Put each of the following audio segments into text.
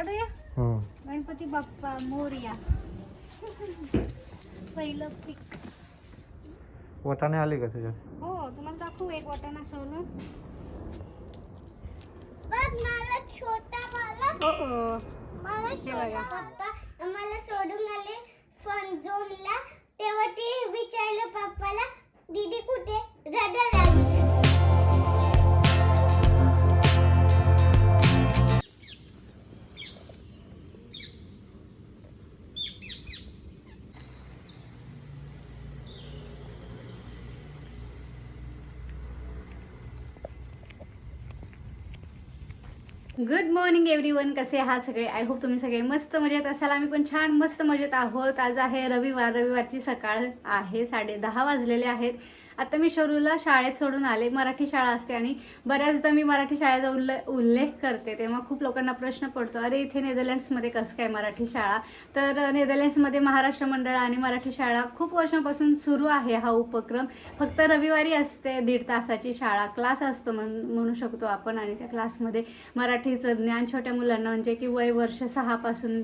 काढूया. हम्म. गणपती बाप्पा मोरया. पहिलं पीक. वाटाणे आले का तुझ्या हो तुम्हाला दाखवू एक वाटाणा सोलून मला छोटा मला हो हो मला हे छोटा बघा. पप्पा मला सोडून आले फन झोनला तेव्हा ते विचारलं पप्पाला दीदी कुठे? रडायला लागली. गुड मॉर्निंग एव्हरी वन कसे आहात सगळे? आय होप तुम्ही सगळे मस्त मजेत असाल. आम्ही पण छान मस्त मजेत आहोत. आज आहे रविवार. रविवारची सकाळ आहे. साडे दहा वाजलेले आहेत. आता मी शरूला शाळेत सोडून आले. मराठी शाळा असते आणि बऱ्याचदा मी मराठी शाळेचा उल्ले उल्लेख करते. तेव्हा खूप लोकांना प्रश्न पडतो अरे इथे नेदरलँड्समध्ये कसं काय मराठी शाळा? तर नेदरलँड्समध्ये महाराष्ट्र मंडळ आणि मराठी शाळा खूप वर्षांपासून सुरू आहे हा उपक्रम. फक्त रविवारी असते दीड तासाची शाळा क्लास असतो म्हण म्हणू शकतो आपण. आणि त्या क्लासमध्ये मराठीचं ज्ञान छोट्या मुलांना म्हणजे की वय वर्ष सहापासून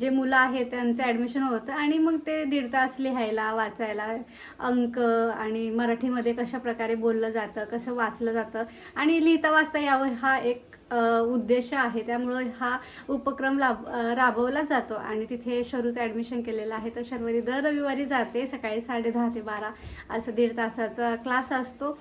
जे मुलं आहेत त्यांचं ॲडमिशन होतं. आणि मग ते दीड तास लिहायला वाचायला अंक आणि मराठीमध्ये कशा प्रकारे बोललं जातं कसं वाचलं जातं आणि लिहिता वाचता यावं हा एक उद्देश आहे. त्यामुळं हा उपक्रम लाभ राबवला जातो आणि तिथे शरूचं ॲडमिशन केलेलं आहे. तर शनिवारी दर रविवारी जाते सकाळी साडे दहा ते बारा असं दीड तासाचा क्लास असतो.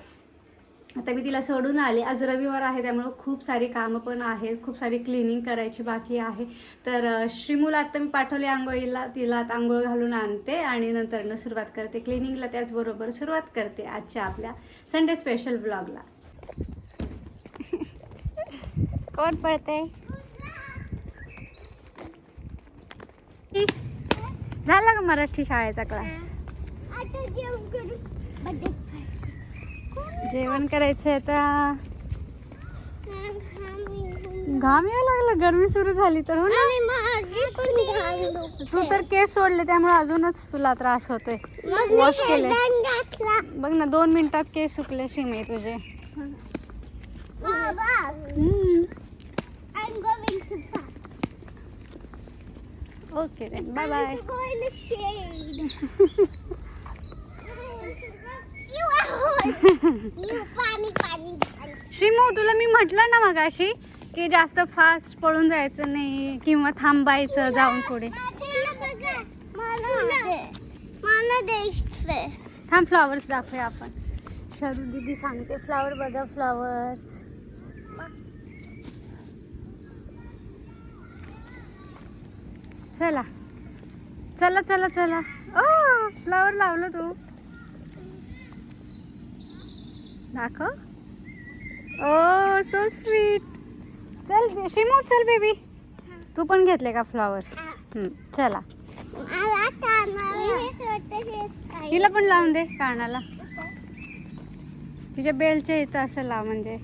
आता मी तिला सोडून आले. आज रविवार आहे त्यामुळं खूप सारी कामं पण आहेत खूप सारी क्लिनिंग करायची बाकी आहे. तर श्रीमूला आत्ता मी पाठवले आंघोळीला तिला आता आंघोळ घालून आणते आणि नंतरनं सुरुवात करते क्लिनिंगला त्याचबरोबर सुरुवात करते आजच्या आपल्या संडे स्पेशल ब्लॉगला कोण पळते झाला का मराठी शाळेचा क्लास आता जेवण करायचं आता. घाम यायला लागला गरमी सुरू झाली तर हो ना? तू तर केस सोडले त्यामुळे अजूनच तुला त्रास होतोय. वॉश केले बघ ना दोन मिनिटात केस सुकले शिमे तुझे. ओके बाय बाय शिमू तुला मी म्हटलं ना मगाशी की जास्त फास्ट पळून जायचं नाही किंवा थांबायचं जाऊन पुढे. थांब फ्लॉवर्स दाखवूया आपण. शरू दीदी सांगते फ्लॉवर बघा फ्लॉवर्स चला. चला चला चला. ओ फ्लॉवर लावलं तू. दाखव. ओ सो स्वीट चल शिमू चल बेबी तू पण घेतले का फ्लॉवर्स चला. हिला पण लावून दे कानाला. तिच्या बेलच्या इथं असं लाव म्हणजे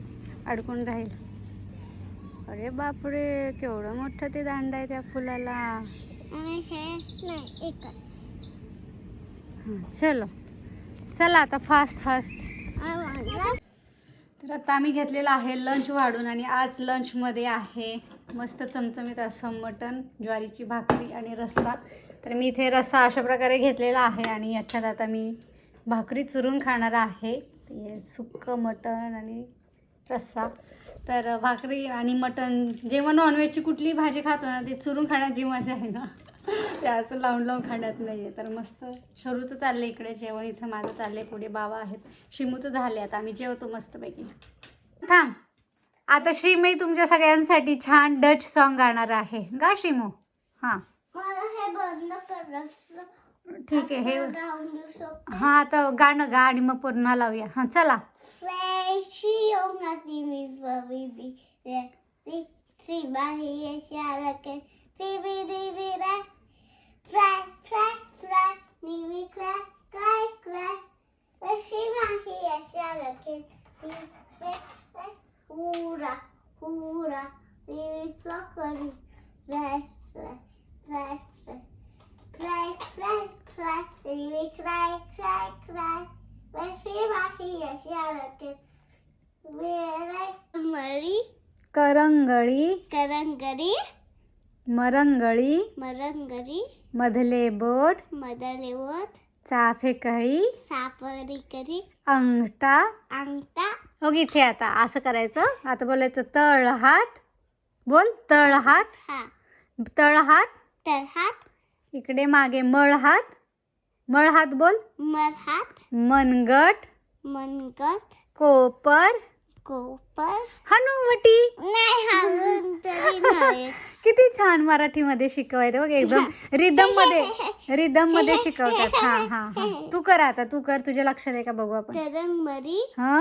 अडकून राहील. अरे बापरे केवढं मोठं ते दांड आहे त्या फुलाला. चलो. चला आता फास्ट फास्ट तर आता आम्ही घेतलेलं आहे लंच वाढून आणि आज लंचमध्ये आहे मस्त चमचमीत असं मटण ज्वारीची भाकरी आणि रस्सा. तर मी इथे रस्सा अशा प्रकारे घेतलेला आहे आणि याच्यात आता मी भाकरी चुरून खाणार आहे. ते सुक्कं मटण आणि रस्सा. तर भाकरी आणि मटण जेव्हा नॉनव्हेजची कुठलीही भाजी खातो ना ती चुरून खाण्याची मजा आहे ना. ते असं लावून लावून खाण्यात नाही आहे तर मस्त. शरूचं चाललं इकडे जेवण. इथं माझं चाललंय. पुढे बाबा आहेत. शिमूचं झाले आता. आम्ही जेवतो मस्तपैकी. थांब. आता श्रीमई तुमच्या सगळ्यांसाठी छान डच सॉन्ग गाणार आहे. गा शिमू हां. हे ठीक आहे. हे हां आता गाणं गा आणि मग पुन्हा लावूया. हां चला. Freshie टी वी करंगळी. करंगळी. मरंगळी मरंगरी मधले बोट मदलेवत चाफेकळी सापरी करी अंगठा. अंगठा. हो इथे आता असं करायचं. आता बोलायचं तळ हात. बोल तळ हात. हा. तळ हात. तर हात. इकडे मागे मळ हात. मळ हात बोल. मरहात मनगट. मनगत कोपर. कोपर हनुवटी नाही हा तरी नाही. किती छान मराठीमध्ये शिकवायचं. बघ एकदम रिदममध्ये रिदममध्ये शिकवतात. हा हा हा. तू कर आता तू कर. तुझ्या लक्षात आहे का? बघू आपण. तरंगमरी हा?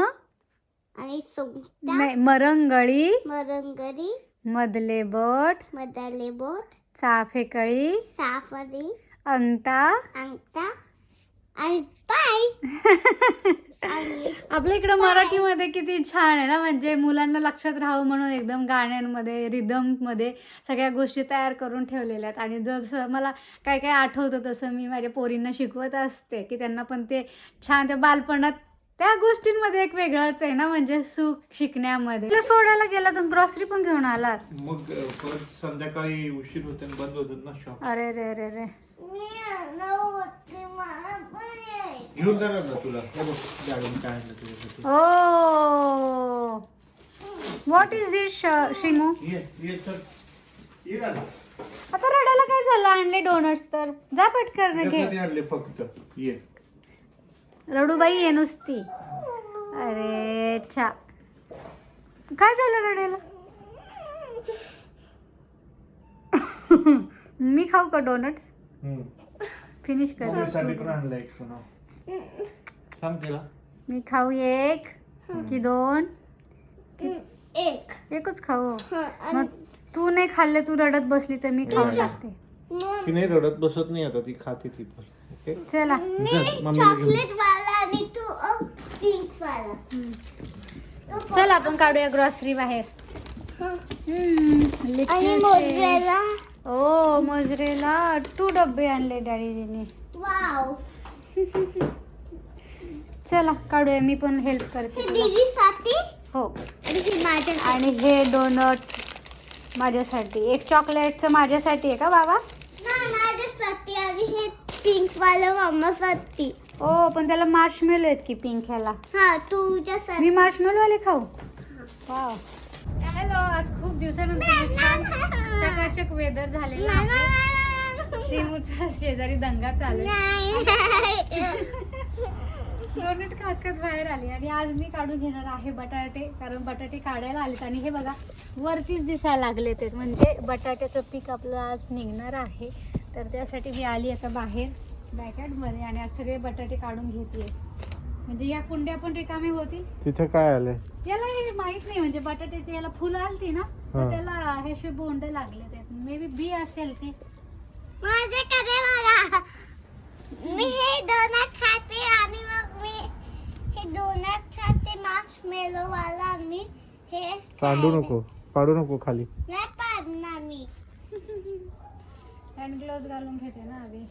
आणि सोंगटा. नाही मरंगळी. मरंगरी. मधले बोट मदाले बोट चाफेकळी. साफरी अंगठा. अंगठा. आणि पाय. आपल्या इकडं मराठीमध्ये किती छान आहे ना म्हणजे मुलांना लक्षात राहावं म्हणून एकदम गाण्यांमध्ये रिदममध्ये सगळ्या गोष्टी तयार करून ठेवलेल्या आहेत. आणि जसं मला काय काय आठवतं तसं मी माझ्या पोरींना शिकवत असते की त्यांना पण ते छान त्या बालपणात त्या गोष्टींमध्ये एक वेगळंच आहे ना म्हणजे सुख शिकण्यामध्ये. सोडायला गेला तर ग्रॉसरी पण घेऊन आलात? मग परत संध्याकाळी उशीर होते आणि बंद होतात ना शॉप अरे रे रे रे. मी आलो होते मला पण यायचं. घेऊन जाणार ना तुला? हे बघ काय आणलं तुझ्यासाठी ओ. व्हॉट इज दिस शिमू? ये ये चल. ये आता रडायला काय झालं? आणले डोनट्स तर. जा पटकन घे. आणले फक्त. ये. रडूबाई आहे नुसती. अरे छा. काय झालं रडायला? मी खाऊ का डोनट्स हम्म. फिनिश कर. मम्मीसाठी पण आणलं एक पुन्हा सांग तिला मी खाऊ एक. की दोन. एक. एकच खाऊ. मग तू नाही खाल्ले तू रडत बसली तर मी टाकते मग. ती नाही रडत बसत नाही आता ती खाते ती पण. ओके? चला. मम्मीला घेऊन चॉकलेट वाला आणि तू पिंक वाला. चल आपण काढूया ग्रॉसरी बाहेर. हं. आणि. मोजरेला. O mozzarella. टू डब्बे आणले डॅडीजीने वाव चला काढूया मी पण हेल्प करते तुला. दीदी साठी हो. आणि हे माझ्या आणि हे डोनट माझ्यासाठी. एक चॉकलेटचं माझ्यासाठी आहे का बाबा? नाही माझ्यासाठी आणि हे पिंक वाला मामासाठी ओ पण त्याला मार्शमेलो आहेत की पिंक ह्याला? हा तुझ्यासाठी. मी मार्शमेलो वाले खाऊ वाव हॅलो आज खूप दिवसानंतर छान चकाचक वेदर झालेलं आहे. श्रीमुचा शेजारी दंगा चालू आहे. डोनेट खात खात बाहेर आली आणि आज मी काढून घेणार आहे बटाटे कारण बटाटे काढायला आलेत आणि हे बघा वरतीच दिसायला लागले ते म्हणजे बटाट्याचं पीक आपलं आज निघणार आहे. तर त्यासाठी मी आली आता बाहेर बॅकयार्डमध्ये आणि आज सगळे बटाटे काढून घेते म्हणजे या कुंड्या पण रिकामे होतील? तिथे काय आलंय? याला हे माहीत नाही म्हणजे बटाट्याचे याला फुलं आलती ना तर. त्याला हे असे बोंड लागले ते मे बी बी असेल ती. मी हे डोनट खाते आणि डोनट खाते मार्शमेलो वाला आणि हे काढू खायचे. नको पाडू नको खाली. नाही पाडणार मी. हँड ग्लोव्ह घालून घेते ना आधी.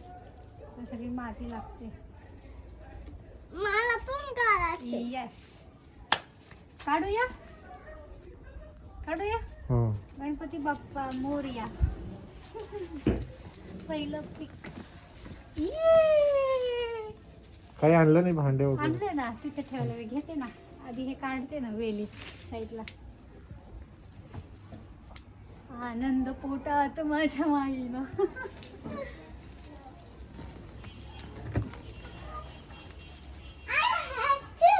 तर सगळी माती लागते. मला पण काढायचे. येस काढूया? काढूया? हं. गणपती बाप्पा मोरया. पहिलं पीक. ये! काही आणलं नाही भांडे वगैरे? आणले ना तिथे ठेवलं. मी घेते ना. आधी हे काढते ना वेली साईडला. आनंद पोटात माझ्या माईनं.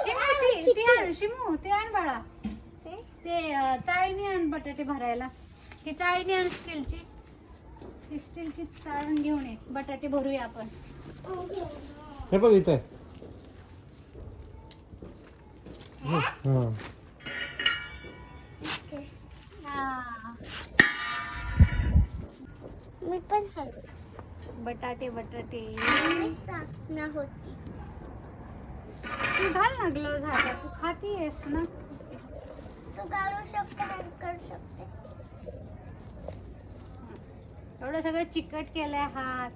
शिमू ती- ती आण शिमू ते आण बाळा. ते? ते अं, चाळणी आण बटाटे भरायला. ती चाळणी आण स्टीलची. ती स्टीलची चाळण घेऊन ये. बटाटे भरूया आपण. हे बघ इथे. हं. हा. मी पण खाते बटाटे बटाटे. होती. तू घाल ना ग्लोव्ह हातात तू खातीयस ना. तू काढू शकते करू शकते. एवढं सगळं चिकट केलंय हात.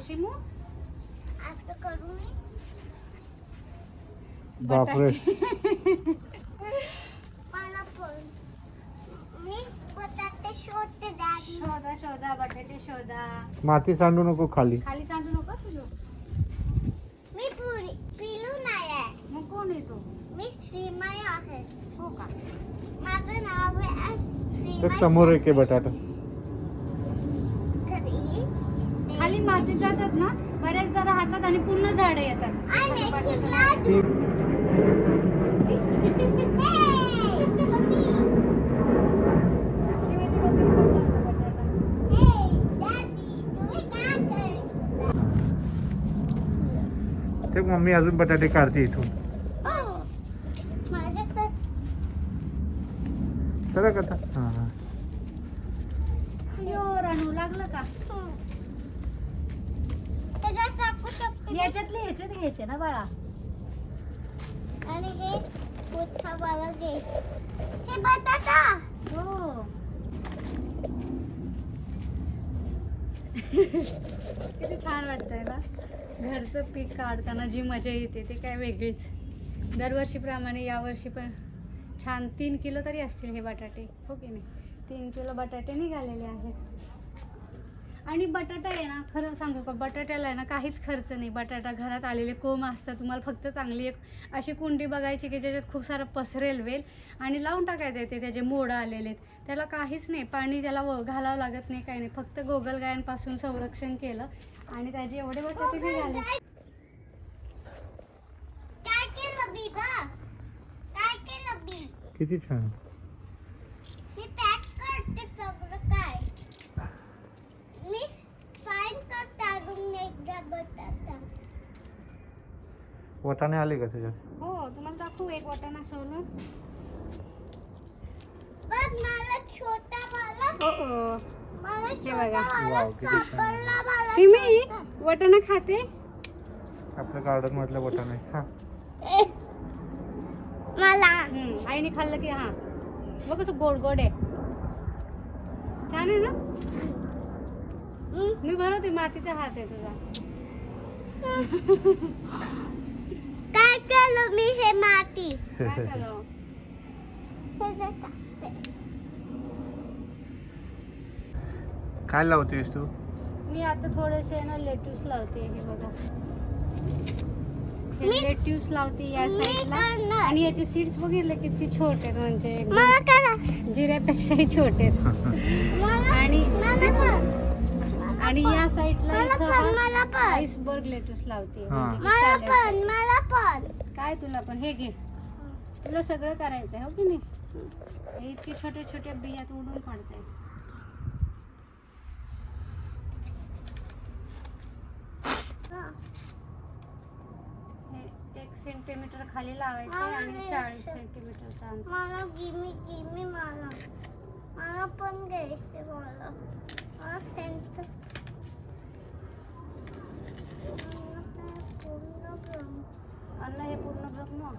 शिमू आता करू मी. बापरे. मला पण. मी बटाटे शोधते दादी. शोधा शोधा बटाटे शोधा. माती सांडू नको खाली. खाली सांडू नको तुझं. मी पुरी पिलू नाही आहे. मग कोण येतो मी श्रीमय आहे. हो का? माझं नाव आहे श्रीमय समोर एक आहे बटाटा. खाली मातीत जातात ना बऱ्याचदा राहतात आणि पूर्ण झाडं येतात. ती मम्मी अजून बटाटे काढते इथून. चला कथा हा हा अयो रानू लागलं का याच्यातले ह्याच्यात घ्यायचे ना बाळा आणि हे मला घे. हे बटाटा. हो. किती छान वाटतंय ना. घरचं पीक काढताना जी मजा येते ते काय वेगळीच. दरवर्षीप्रमाणे यावर्षी पण छान तीन किलो तरी असतील हे बटाटे. हो की नाही? तीन किलो बटाटे निघालेले आहेत. आणि बटाटा आहे ना खरं सांगू का बटाट्याला आहे ना काहीच खर्च नाही. बटाटा घरात आलेले कोंब असतात तुम्हाला फक्त चांगली एक अशी कुंडी बघायची की ज्याच्यात खूप सारं पसरेल वेल आणि लावून टाकायचं आहे ते त्याचे मोडं आलेले आहेत. त्याला काहीच नाही पाणी त्याला व घालावं लागत नाही काही नाही. फक्त गोगलगायांपासून संरक्षण केलं आणि त्याचे एवढे बटाटे निघाले. काय केलं बी ग? काय केलं बी? किती छान मी पॅक करते सगळं काय मी फाईन करते अजून एकदा बटाटा वटाणे आले का त्याच्यात? हो तुम्हाला दाखवू एक वाटाणा सोलून. बघ मला छोटा वाला हो मला हे छोटा बघा. वाला वाव, किती छान. सापडला मला शिमी छोटा. वाटाणा खाते? आपल्या गार्डन मधला वटाणे हा. ए, मला. हम्म, आईने खाल्लं की हा. बघ कसं गोड गोड आहे. छान आहे ना? मी भरवते मातीचा हात आहे तुझा. केलं मी हे माती काय झालं हे जे टाकते. काय लावतेस तू? मी आता थोडेसे ना लेट्यूस लावते हे बघा. मी- लेट्यूस लावते या मी साईडला करणार. आणि याचे सीड्स बघितले किती छोटे आहेत म्हणजे एकदम. मला करा. जिऱ्यापेक्षाही छोटे आहेत. मला आणि मला पण. आणि या साईडला मला इथं पण हा मला पण. आईसबर्ग लेट्यूस लावते. हा. म्हणजे की मला salad पण मला पण. काय तुला पण? हे घे. तुला सगळं करायचं आहे हो की नाही? इतकी छोट्या छोट्या बियात उडून पडत एक सेंटीमीटर खाली लावायचं आणि चाळीस सेंटीमीटरचा मला गिमी गिमी मला. मला पण घ्यायचे मला. मला सेंट अन्न हे पूर्ण ब्रह्म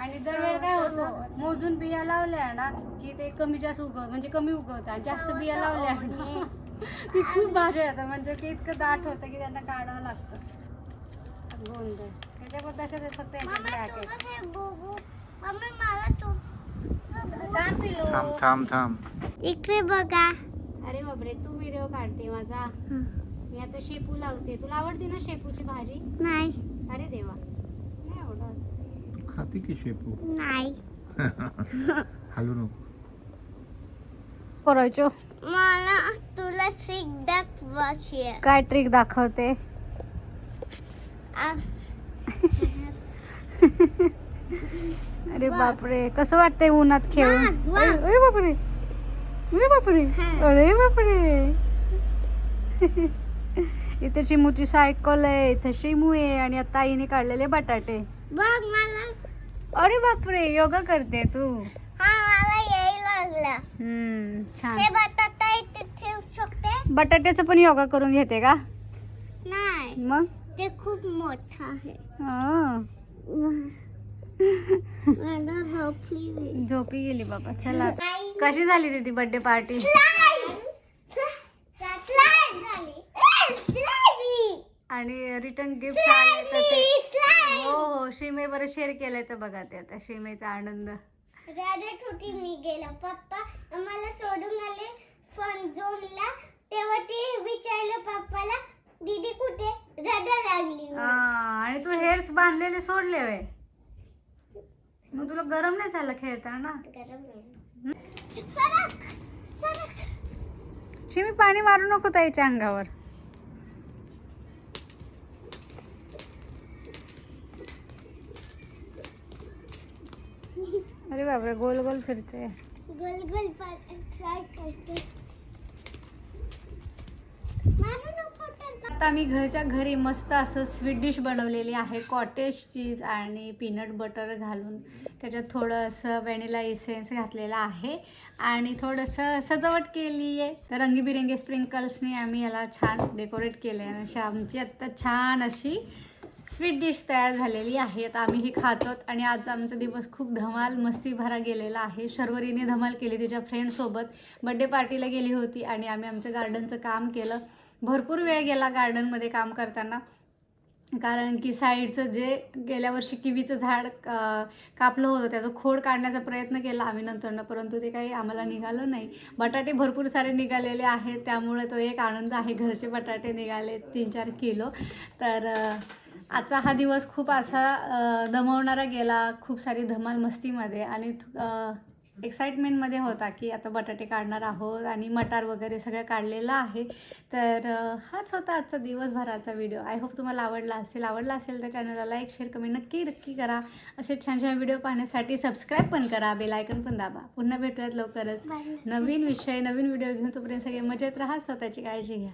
आणि दरवेळेला काय होतं मोजून बिया लावल्या ना की ते कमी जास्त उगवत म्हणजे कमी उगवतात जास्त बिया लावल्या ना. की खूप भाज्या येतात म्हणजे की इतकं दाट होतं की त्यांना काढावं लागतं. गोंधळ त्याच्याबद्दल तशाच फक्त हे थांब. थांब थांब. इकडे बघा. अरे बापरे तू व्हिडिओ काढते माझा. मी आता शेपू लावते. तुला आवडते ना शेपूची भाजी? नाही. अरे देवा. खाती की शेपू? नाही. हलू नको. करायचो मला तुला शिक दाखवायची आहे. काय ट्रिक दाखवते? आ, अरे बापरे कसं वाटतंय उन्हात खेळून? वाह, वाह. अरे अरे बापरे. अरे बापरे. हा. अरे बापरे. इथे शिमूची सायकल आहे इथे शिमू आहे आणि आता आईने काढलेले बटाटे. बघ मला अरे बापरे योगा करते तू. हा मला यायला लागलं. हम्म छान. हे बटाटा इथे ठेवू शकते? बटाट्याचं पण योगा करून घेते का? नाही. मग? ते खूप मोठं आहे. हा. मला झोपली झोपी गेली बाबा. चला. कशी झाली दीदी बर्थडे पार्टी आणि रिटर्न गिफ्ट आले तर ते हो हो श्रीमे बरं शेअर केलंय तर बघा ते आता श्रीमेचा आनंद. रडत होती मी गेलो. पप्पा आम्हाला सोडून आले फन झोनला तेव्हा ते विचारलं पप्पाला दीदी कुठे? रडा लागली. आणि तू हेअर्स बांधलेले सोडले वे मग तुला गरम नाही झालं खेळताना गरम नाही. सरक सरक. श्रीमी पाणी मारू नको ताईच्या अंगावर. अरे बापरे गोल गोल फिरते. गोल गोल ट्राय करते. तर आता मी घरच्या घरी मस्त असं स्वीट डिश बनवलेली आहे. कॉटेज चीज आणि पीनट बटर घालून त्याच्यात थोडं असं व्हॅनिला इसेन्स घातलेलं आहे. आणि थोडंसं सजावट केली आहे. रंगीबिरंगी स्प्रिंकल्सनी आम्ही याला छान डेकोरेट केलं आहे अशी आमची आत्ता छान अशी स्वीट डिश तयार झालेली आहे आता आम्ही ही खातो आणि आज आमचा दिवस खूप धमाल मस्ती भरा गेलेला आहे. शर्वरीने धमाल केली तिच्या फ्रेंडसोबत बड्डे पार्टीला गेली होती आणि आम्ही आमचं गार्डनचं काम केलं. भरपूर वेळ गेला गार्डनमध्ये काम करताना. कारण की साईडचं जे गेल्या वर्षी किवीचं झाड कापलं होतं त्याचं खोड काढण्याचा प्रयत्न केला आम्ही नंतरनं परंतु ते काही आम्हाला निघालं नाही. बटाटे भरपूर सारे निघालेले आहेत त्यामुळे तो एक आनंद आहे. घरचे बटाटे निघाले तीन चार किलो. तर आजचा हा दिवस खूप असा दमवणारा गेला खूप सारी धमाल मस्तीमध्ये आणि एक्साइटमेंटमध्ये होता की आता बटाटे काढणार आहोत आणि मटार वगैरे सगळं काढलेलं आहे. तर हाच होता आजचा दिवसभराचा व्हिडिओ. आय होप तुम्हाला आवडला असेल आवडला असेल तर चॅनलला लाईक शेअर कमेंट नक्की नक्की करा. असे छान छान व्हिडिओ पाहण्यासाठी सबस्क्राईब पण करा. बेल आयकन पण दाबा. पुन्हा भेटूयात लवकरच. नवीन विषय नवीन व्हिडिओ घेऊन तोपर्यंत सगळे मजेत राहा स्वतःची काळजी घ्या.